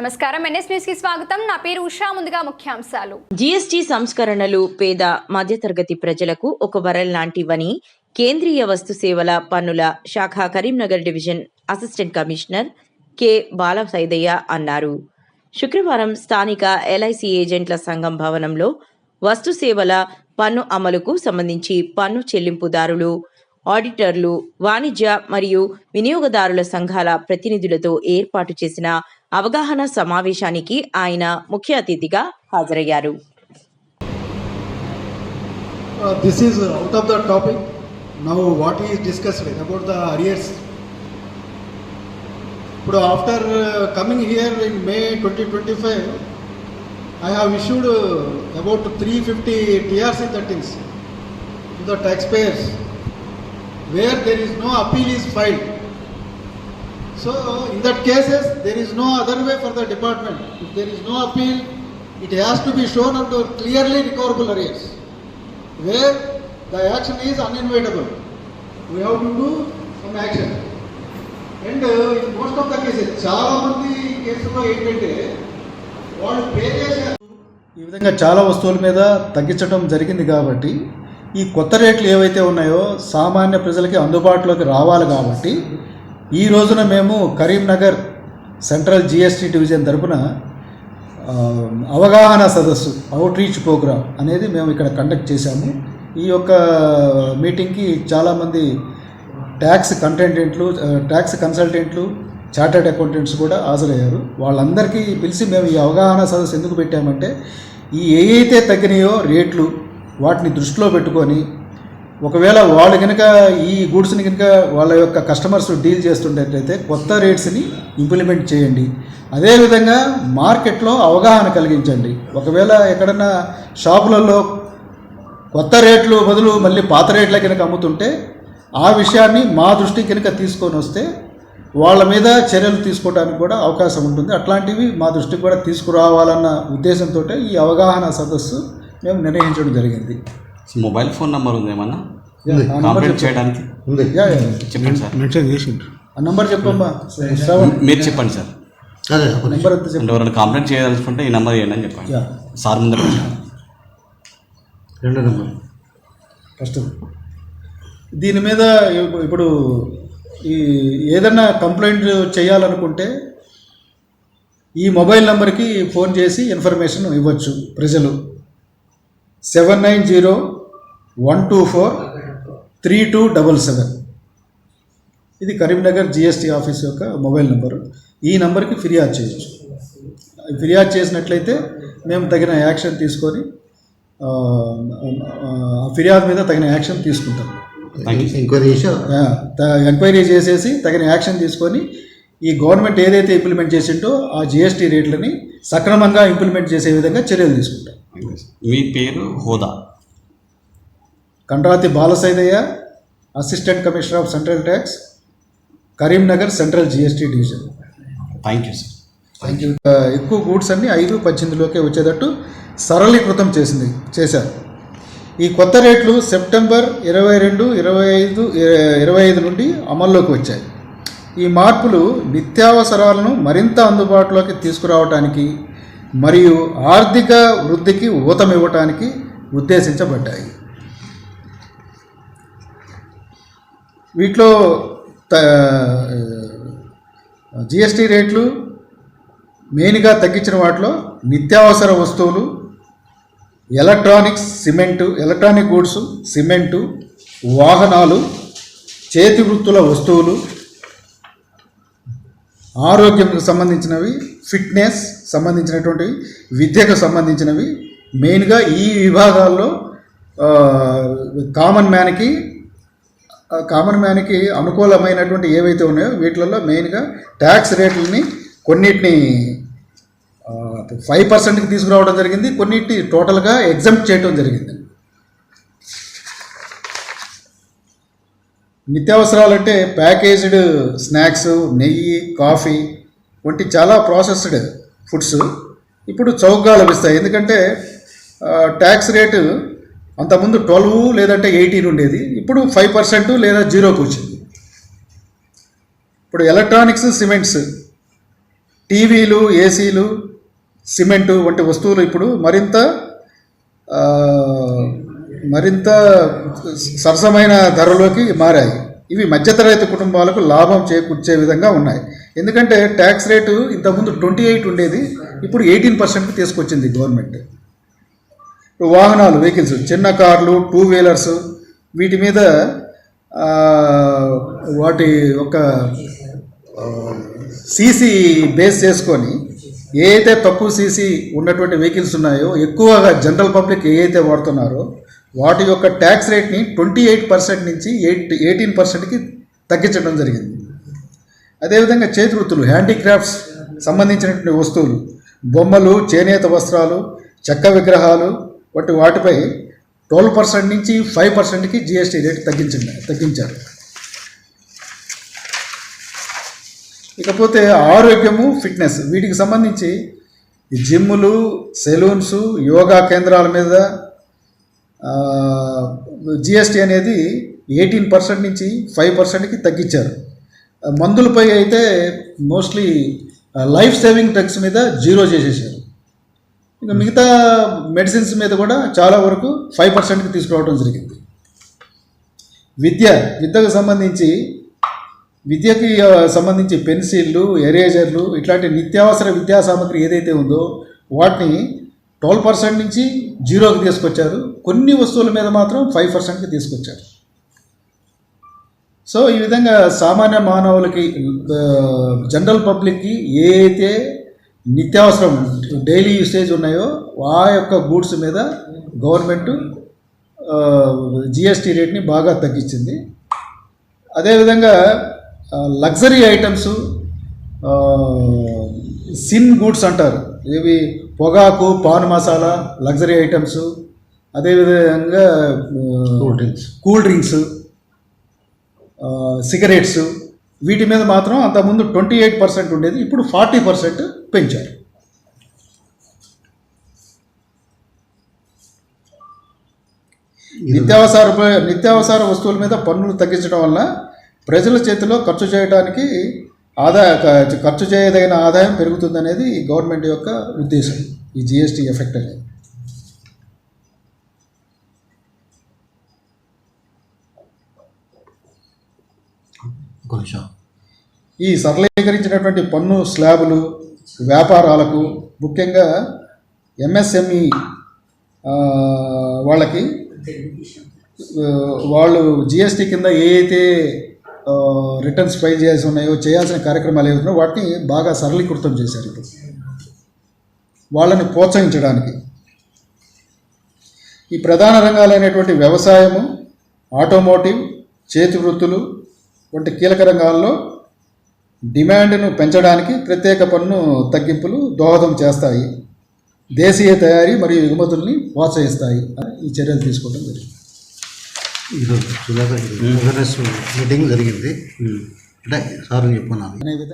నమస్కారం. ఎన్ఎస్ న్యూస్కి స్వాగతం. నా పేరు ఉషా. ముందుగా ముఖ్యాంశాలు. జీఎస్టీ సంస్కరణలు పేద మధ్యతరగతి ప్రజలకు ఒక వరల్ లాంటివని కేంద్రీయ వస్తు సేవల పన్నుల శాఖ Karimnagar division assistant commissioner K. Balasaidaiah అన్నారు. శుక్రవారం స్థానిక ఎల్ఐసి ఏజెంట్ల సంఘం భవనంలో వస్తు సేవల పన్ను అమలుకు సంబంధించి పన్ను చెల్లింపుదారులు ఆడిటర్లు వాణిజ్య మరియు వినియోగదారుల సంఘాల ప్రతినిధులతో ఏర్పాటు చేసిన అవగాహన సమావేశానికి ఆయన ముఖ్య అతిథిగా హాజరయ్యారు. This this out of the topic now what is is about the arrears ఇప్పుడు after coming here in May twenty twenty five I have issued about three fifty TRC thirteens to the tax payers where there is no appeal is filed so in that cases there is no other way for the department if there is no appeal it has to be shown on the clearly recoverable arrears where the action is uninvitable. We have to do some action. And in most of the cases చాలా మంది కేసుల్లో ఏంటంటే వాళ్ళు pay చేశారు ఈ విధంగా చాలా వస్తువుల మీద తగ్గించడం జరిగింది కాబట్టి ఈ కొత్త రేట్లు ఏవైతే ఉన్నాయో సామాన్య ప్రజలకి అందుబాటులోకి రావాలి కాబట్టి ఈ రోజున మేము కరీంనగర్ సెంట్రల్ జిఎస్టీ డివిజన్ తరపున అవగాహన సదస్సు అవుట్రీచ్ ప్రోగ్రాం ప్రోగ్రామ్ అనేది మేము ఇక్కడ కండక్ట్ చేశాము. ఈ యొక్క మీటింగ్కి చాలామంది ట్యాక్స్ కంటెంటెంట్లు ట్యాక్స్ కన్సల్టెంట్లు చార్టర్డ్ అకౌంటెంట్స్ కూడా హాజరయ్యారు. వాళ్ళందరికీ పిలిచి మేము ఈ అవగాహన సదస్సు ఎందుకు పెట్టామంటే ఈ ఏ అయితే తగ్గినాయో రేట్లు వాటిని దృష్టిలో పెట్టుకొని ఒకవేళ వాళ్ళు కనుక ఈ గూడ్స్ని కనుక వాళ్ళ యొక్క కస్టమర్స్ డీల్ చేస్తుండేటైతే కొత్త రేట్స్ని ఇంప్లిమెంట్ చేయండి. అదేవిధంగా మార్కెట్లో అవగాహన కలిగించండి. ఒకవేళ ఎక్కడన్నా షాపులలో కొత్త రేట్లు బదులు మళ్ళీ పాత రేట్ల కనుక అమ్ముతుంటే ఆ విషయాన్ని మా దృష్టికి కనుక తీసుకొని వస్తే వాళ్ళ మీద చర్యలు తీసుకోవడానికి కూడా అవకాశం ఉంటుంది. అట్లాంటివి మా దృష్టికి కూడా తీసుకురావాలన్న ఉద్దేశంతో ఈ అవగాహన సదస్సు మేము నిర్వహించడం జరిగింది. మొబైల్ ఫోన్ నంబర్ ఉంది ఏమన్నా? కంప్లైంట్. చేయడానికి? ఉంది. Yeah, yeah. చెప్పండి సార్. మెన్షన్ చేసిండ్రు ఆ నంబర్ చెప్పమ్మా శ్రవణ్ మీరు చెప్పండి సార్. అదే. నంబర్ ఎంత అంటే చెప్పు. ఎవరైనా కంప్లైంట్ చేయదలుచుకుంటే ఈ నెంబర్ చేయండి అని చెప్పండి. సార్ ముందర రెండో నెంబర్ ఫస్ట్ దీని మీద ఇప్పు- ఇప్పుడు ఈ ఏదన్నా కంప్లైంట్ చేయాలనుకుంటే ఈ మొబైల్ నెంబర్కి ఫోన్ చేసి ఇన్ఫర్మేషన్ ఇవ్వచ్చు ప్రజలు. Seven nine zero one two four three two double seven. ఇది కరీంనగర్ జిఎస్టీ ఆఫీస్ యొక్క మొబైల్ నెంబరు. ఈ నెంబర్కి ఫిర్యాదు చేయొచ్చు. ఫిర్యాదు చేసినట్లయితే మేము తగిన యాక్షన్ తీసుకొని ఫిర్యాదు మీద తగిన యాక్షన్ తీసుకుంటాం. ఎంక్వైరీ ఎంక్వైరీ చేసేసి తగిన యాక్షన్ తీసుకొని ఈ గవర్నమెంట్ ఏదైతే ఇంప్లిమెంట్ చేసిందో ఆ జిఎస్టీ రేట్లని సక్రమంగా ఇంప్లిమెంట్ చేసే విధంగా చర్యలు తీసుకుంటాం. మీ పేరు హోదా. Kandrathi Balasaidaiah assistant commissioner of central tax Karimnagar central GST division. Thank you sir thank you ఎక్కువ గూడ్స్ అన్ని ఐదు పద్దెనిమిదిలోకే వచ్చేటట్టు సరళీకృతం చేసింది చేశారు. ఈ కొత్త రేట్లు సెప్టెంబర్ ఇరవై రెండు ఇరవై ఐదు ఇరవై ఐదు నుండి అమల్లోకి వచ్చాయి. ఈ మార్పులు నిత్యావసరాలను మరింత అందుబాటులోకి తీసుకురావడానికి మరియు ఆర్థిక వృద్ధికి ఊతమివ్వటానికి ఉద్దేశించబడ్డాయి. వీటిలో జిఎస్టీ రేట్లు మెయిన్గా తగ్గించిన వాటిలో నిత్యావసర వస్తువులు electronics cement electronic goods cement వాహనాలు చేతి వృత్తుల వస్తువులు ఆరోగ్యంకు సంబంధించినవి ఫిట్నెస్ సంబంధించినటువంటివి విద్యకు సంబంధించినవి. మెయిన్గా ఈ విభాగాల్లో కామన్ మ్యాన్కి కామన్ మ్యాన్కి అనుకూలమైనటువంటి ఏవైతే ఉన్నాయో వీటిలలో మెయిన్గా ట్యాక్స్ రేట్లని కొన్నిటిని ఫైవ్ పర్సెంట్కి తీసుకురావడం జరిగింది. కొన్నిటిని టోటల్గా ఎగ్జామ్ చేయడం జరిగింది. నిత్యావసరాలంటే ప్యాకేజ్డ్ స్నాక్స్ నెయ్యి కాఫీ వంటి చాలా ప్రాసెస్డ్ ఫుడ్స్ ఇప్పుడు చౌకగా లభిస్తాయి. ఎందుకంటే ట్యాక్స్ రేటు అంతకుముందు ట్వెల్వ్ లేదంటే ఎయిటీన్ ఉండేది. ఇప్పుడు ఫైవ్ పర్సెంట్ లేదా జీరోకి వచ్చింది. ఇప్పుడు ఎలక్ట్రానిక్స్ సిమెంట్స్ టీవీలు ఏసీలు సిమెంటు వంటి వస్తువులు ఇప్పుడు మరింత మరింత సరసమైన ధరలోకి మారాయి. ఇవి మధ్యతరగతి కుటుంబాలకు లాభం చేకూర్చే విధంగా ఉన్నాయి. ఎందుకంటే ట్యాక్స్ రేటు ఇంతకుముందు ట్వంటీ ఎయిట్ ఉండేది. ఇప్పుడు ఎయిటీన్ పర్సెంట్కి తీసుకొచ్చింది గవర్నమెంట్. వాహనాలు వెహికల్స్ చిన్న కార్లు టూ వీలర్స్ వీటి మీద వాటి యొక్క సీసీ బేస్ చేసుకొని ఏదైతే తక్కువ సీసీ ఉన్నటువంటి వెహికల్స్ ఉన్నాయో ఎక్కువగా జనరల్ పబ్లిక్ ఏదైతే వాడుతున్నారో వాటి యొక్క ట్యాక్స్ రేట్ని ట్వంటీ ఎయిట్ పర్సెంట్ నుంచి ఎయిట్ ఎయిటీన్ పర్సెంట్కి తగ్గించడం జరిగింది. అదేవిధంగా చేతి వృత్తులు హ్యాండీక్రాఫ్ట్స్ సంబంధించినటువంటి వస్తువులు బొమ్మలు చేనేత వస్త్రాలు చెక్క విగ్రహాలు వాటి వాటిపై ట్వెల్వ్ పర్సెంట్ నుంచి ఫైవ్ పర్సెంట్కి జిఎస్టీ రేటు తగ్గించింది తగ్గించారు. ఇకపోతే ఆరోగ్యము ఫిట్నెస్ వీటికి సంబంధించి జిమ్ములు సెలూన్స్ యోగా కేంద్రాల మీద జిఎస్టీ అనేది ఎయిటీన్ పర్సెంట్ నుంచి ఫైవ్ పర్సెంట్కి తగ్గించారు. మందులపై అయితే మోస్ట్లీ లైఫ్ సేవింగ్ డ్రగ్స్ మీద జీరో చేసేసారు. ఇంకా మిగతా మెడిసిన్స్ మీద కూడా చాలా వరకు ఫైవ్ పర్సెంట్కి తీసుకురావడం జరిగింది. విద్య విద్యకు సంబంధించి విద్యకి సంబంధించి పెన్సిళ్ళు ఎరేజర్లు ఇట్లాంటి నిత్యావసర విద్యా సామగ్రి ఏదైతే ఉందో వాటిని ట్వెల్వ్ పర్సెంట్ నుంచి జీరోకి తీసుకొచ్చారు. కొన్ని వస్తువుల మీద మాత్రం ఫైవ్ పర్సెంట్కి తీసుకొచ్చారు. సో ఈ విధంగా సామాన్య మానవులకి జనరల్ పబ్లిక్కి ఏ అయితే నిత్యావసరం డైలీ యూసేజ్ ఉన్నాయో ఆ యొక్క గూడ్స్ మీద గవర్నమెంట్ జిఎస్టీ రేట్ని బాగా తగ్గించింది. అదేవిధంగా లగ్జరీ ఐటమ్స్ సిన్ గూడ్స్ అంటారు. ఇవి పొగాకు పాన్ మసాలా లగ్జరీ ఐటమ్స్ అదేవిధంగా cool drinks. Cool drinks cigarettes వీటి మీద మాత్రం అంతకుముందు ట్వంటీ ఎయిట్ పర్సెంట్ ఉండేది ఇప్పుడు ఫార్టీ పర్సెంట్ పెంచారు. నిత్యావసర నిత్యావసర వస్తువుల మీద పన్నులు తగ్గించడం వల్ల ప్రజల చేతిలో ఖర్చు చేయడానికి ఆదాయ ఖర్చు చేయదగిన ఆదాయం పెరుగుతుందనేది గవర్నమెంట్ యొక్క ఉద్దేశం ఈ జిఎస్టీ ఎఫెక్ట్ అనేది. కొంచెం ఈ సరళీకరించినటువంటి పన్ను స్లాబులు వ్యాపారాలకు ముఖ్యంగా ఎంఎస్ఎంఈ వాళ్ళకి వాళ్ళు జిఎస్టీ కింద ఏ అయితే రిటర్న్స్ ఫైల్ చేయాల్సి ఉన్నాయో చేయాల్సిన కార్యక్రమాలు ఏవైతున్నాయో వాటిని బాగా సరళీకృతం చేశారు ఇప్పుడు. వాళ్ళని ప్రోత్సహించడానికి. ఈ ప్రధాన రంగాలైనటువంటి వ్యవసాయము ఆటోమోటివ్ చేతి వృత్తులు వంటి కీలక రంగాల్లో డిమాండ్ను పెంచడానికి ప్రత్యేక పన్ను తగ్గింపులు దోహదం చేస్తాయి. దేశీయ తయారీ మరియు ఎగుమతుల్ని ప్రోత్సహిస్తాయి. ఈ చర్యలు తీసుకోవడం జరిగింది. ఈరోజు మీటింగ్ జరిగింది. అంటే సార్ విధంగా